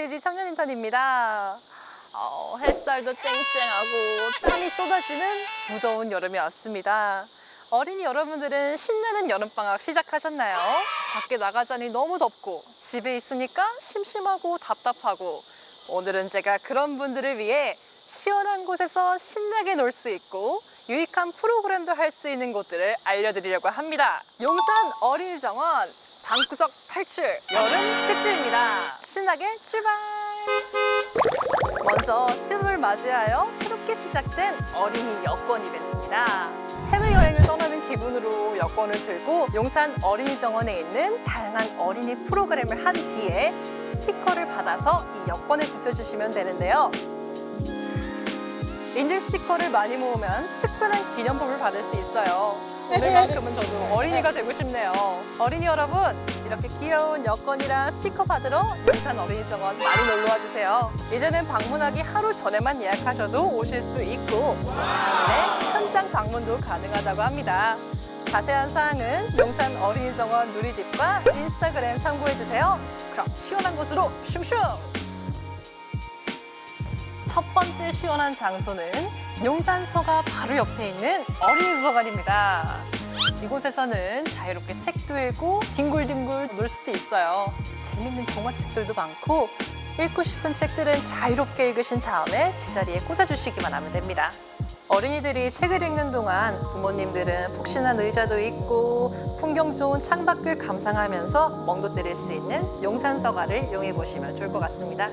MCG 청년 인턴입니다. 어, 햇살도 쨍쨍하고 땀이 쏟아지는 무더운 여름이 왔습니다. 어린이 여러분들은 신나는 여름방학 시작하셨나요? 밖에 나가자니 너무 덥고 집에 있으니까 심심하고 답답하고 오늘은 제가 그런 분들을 위해 시원한 곳에서 신나게 놀 수 있고 유익한 프로그램도 할 수 있는 곳들을 알려드리려고 합니다. 용산 어린이정원 방구석 탈출 여름 특집입니다. 신나게 출발! 먼저 7월을 맞이하여 새롭게 시작된 어린이 여권 이벤트입니다. 해외여행을 떠나는 기분으로 여권을 들고 용산 어린이 정원에 있는 다양한 어린이 프로그램을 한 뒤에 스티커를 받아서 이 여권에 붙여주시면 되는데요. 인증 스티커를 많이 모으면 특별한 기념품을 받을 수 있어요. 오늘만큼은 저도 어린이가 되고 싶네요. 어린이 여러분, 이렇게 귀여운 여권이랑 스티커 받으러 용산 어린이 정원 많이 놀러와 주세요. 이제는 방문하기 하루 전에만 예약하셔도 오실 수 있고 다음에 현장 방문도 가능하다고 합니다. 자세한 사항은 용산 어린이 정원 누리집과 인스타그램 참고해 주세요. 그럼 시원한 곳으로 슝슝! 첫 번째 시원한 장소는 용산서가 바로 옆에 있는 어린이 도서관입니다. 이곳에서는 자유롭게 책도 읽고 뒹굴뒹굴 놀 수도 있어요. 재밌는 동화책들도 많고 읽고 싶은 책들은 자유롭게 읽으신 다음에 제자리에 꽂아주시기만 하면 됩니다. 어린이들이 책을 읽는 동안 부모님들은 푹신한 의자도 있고 풍경 좋은 창밖을 감상하면서 멍도 때릴 수 있는 용산서가를 이용해 보시면 좋을 것 같습니다.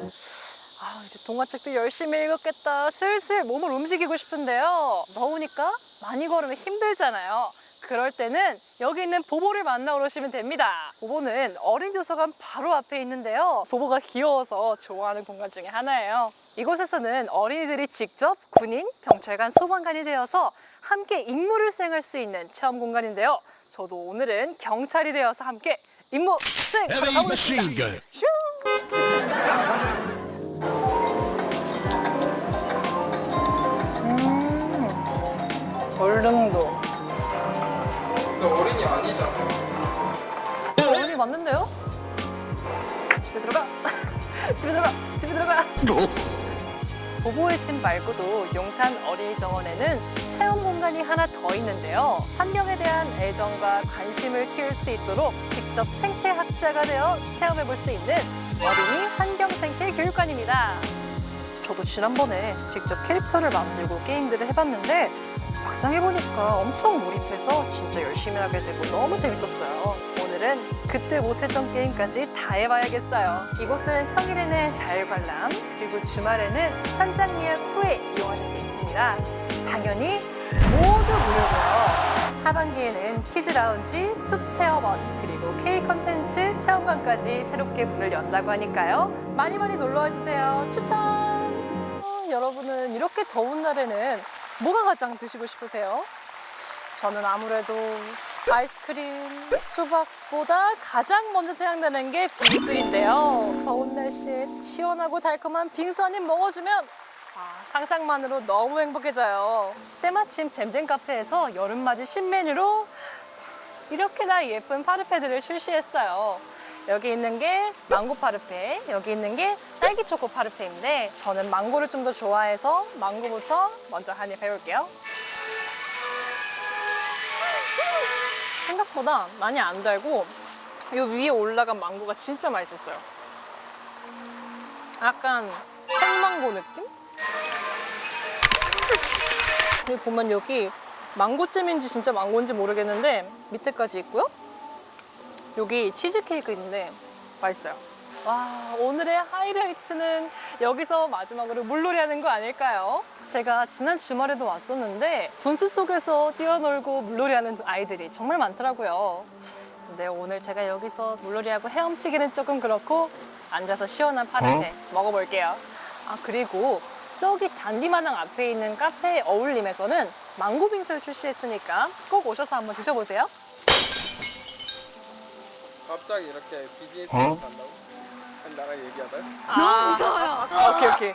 아, 이제 동화책도 열심히 읽었겠다. 슬슬 몸을 움직이고 싶은데요. 더우니까 많이 걸으면 힘들잖아요. 그럴 때는 여기 있는 보보를 만나러 오시면 됩니다. 보보는 어린 도서관 바로 앞에 있는데요. 보보가 귀여워서 좋아하는 공간 중에 하나예요. 이곳에서는 어린이들이 직접 군인, 경찰관, 소방관이 되어서 함께 임무를 수행할 수 있는 체험 공간인데요. 저도 오늘은 경찰이 되어서 함께 임무 Heavy 가보겠습니다. machine 얼릉도. 너 어린이 아니잖아. 저 어른이 맞는데요? 집에 들어가. 집에 들어가. 집에 들어가. 보보의 집 말고도 용산 어린이 정원에는 체험 공간이 하나 더 있는데요. 환경에 대한 애정과 관심을 키울 수 있도록 직접 생태학자가 되어 체험해 볼 수 있는 어린이 환경 생태 교육관입니다. 저도 지난번에 직접 캐릭터를 만들고 게임들을 해봤는데 막상 해보니까 엄청 몰입해서 진짜 열심히 하게 되고 너무 재밌었어요. 오늘은 그때 못했던 게임까지 다 해봐야겠어요. 이곳은 평일에는 자율 관람, 그리고 주말에는 현장 예약 후에 이용하실 수 있습니다. 당연히 모두 무료고요. 하반기에는 키즈 라운지, 숲 체험원, 그리고 K 컨텐츠 체험관까지 새롭게 문을 연다고 하니까요. 많이 많이 놀러와 주세요. 추천! 어, 여러분은 이렇게 더운 날에는 뭐가 가장 드시고 싶으세요? 저는 아무래도 아이스크림, 수박보다 가장 먼저 생각나는 게 빙수인데요. 더운 날씨에 시원하고 달콤한 빙수 한 입 먹어주면 아, 상상만으로 너무 행복해져요. 때마침 잼잼 카페에서 여름맞이 신메뉴로 자, 이렇게나 예쁜 파르페들을 출시했어요. 여기 있는 게 망고 파르페, 여기 있는 게 딸기 초코 파르페인데 저는 망고를 좀 더 좋아해서 망고부터 먼저 한 입 해볼게요. 생각보다 많이 안 달고 이 위에 올라간 망고가 진짜 맛있었어요. 약간 생망고 느낌? 보면 여기 망고잼인지 진짜 망고인지 모르겠는데 밑에까지 있고요. 여기 치즈케이크인데 맛있어요. 와, 오늘의 하이라이트는 여기서 마지막으로 물놀이 하는 거 아닐까요? 제가 지난 주말에도 왔었는데 분수 속에서 뛰어놀고 물놀이 하는 아이들이 정말 많더라고요. 근데 오늘 제가 여기서 물놀이하고 헤엄치기는 조금 그렇고 앉아서 시원한 파르페 먹어볼게요. 아, 그리고 저기 잔디마당 앞에 있는 카페 어울림에서는 망고 빙수를 출시했으니까 꼭 오셔서 한번 드셔보세요. 갑자기 이렇게 비즈니스 어? 간다고? 아니 나랑 얘기하다? 너무 무서워요. 오케이, 오케이.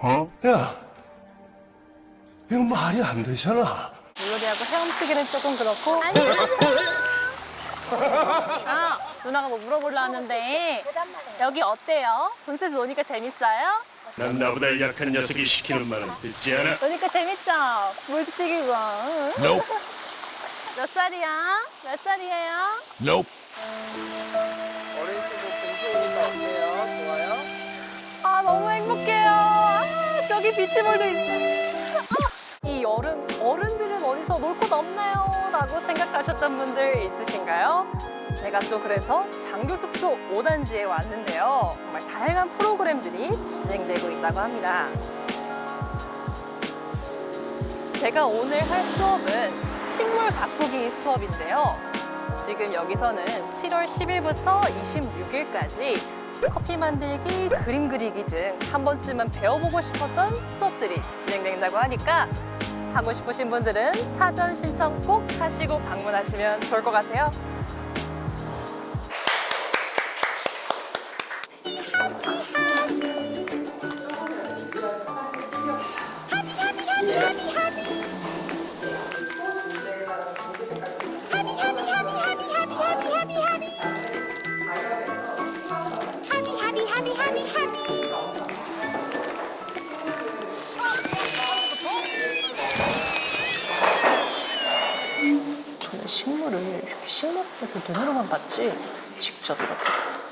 Huh? 야, 이거 말이 안 되잖아. 물놀이하고 헤엄치기는 조금 그렇고. 아, 누나가 뭐 물어보려 하는데 여기 어때요? 분수에서 노니까 재밌어요? 난 나보다 약한 녀석이 시키는 말은 듣지 않아. 노니까 재밌죠? 물지튀기고 응? 몇 살이야? 몇 살이에요? 어린 친구 오니까 어때요? 좋아요? 아 너무 행복해요. 아, 저기 비치볼도 있어. 아, 이 여름 어른들은 어디서 놀 곳 없나요? 라고 생각하셨던 분들 있으신가요? 제가 또 그래서 장교 숙소 5단지에 왔는데요. 정말 다양한 프로그램들이 진행되고 있다고 합니다. 제가 오늘 할 수업은 식물 가꾸기 수업인데요. 지금 여기서는 7월 10일부터 26일까지 커피 만들기, 그림 그리기 등 한 번쯤은 배워보고 싶었던 수업들이 진행된다고 하니까 하고 싶으신 분들은 사전 신청 꼭 하시고 방문하시면 좋을 것 같아요. 식물원에서 눈으로만 봤지 직접 이렇게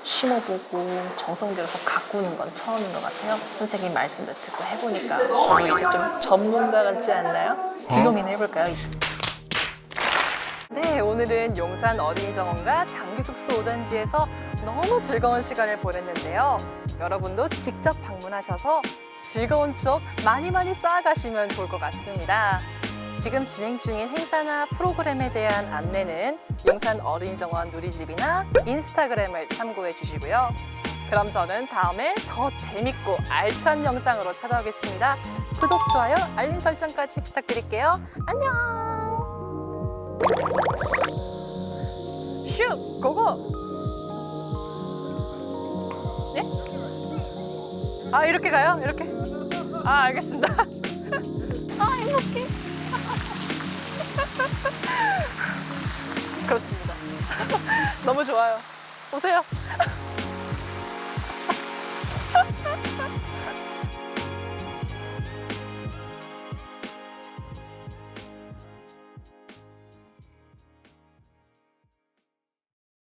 심어보고 정성 들여서 가꾸는 건 처음인 것 같아요. 선생님 말씀도 듣고 해보니까 저도 이제 좀 전문가 같지 않나요? 귀농이나 해볼까요? 네, 오늘은 용산 어린이 정원과 장기 숙소 5단지에서 너무 즐거운 시간을 보냈는데요. 여러분도 직접 방문하셔서 즐거운 추억 많이 많이 쌓아가시면 좋을 것 같습니다. 지금 진행 중인 행사나 프로그램에 대한 안내는 용산 어린이정원 누리집이나 인스타그램을 참고해 주시고요. 그럼 저는 다음에 더 재밌고 알찬 영상으로 찾아오겠습니다. 구독, 좋아요, 알림 설정까지 부탁드릴게요. 안녕! 슉! 고고! 네? 아, 이렇게 가요? 이렇게? 아, 알겠습니다. 아, 행복해. 그렇습니다. 너무 좋아요. 오세요.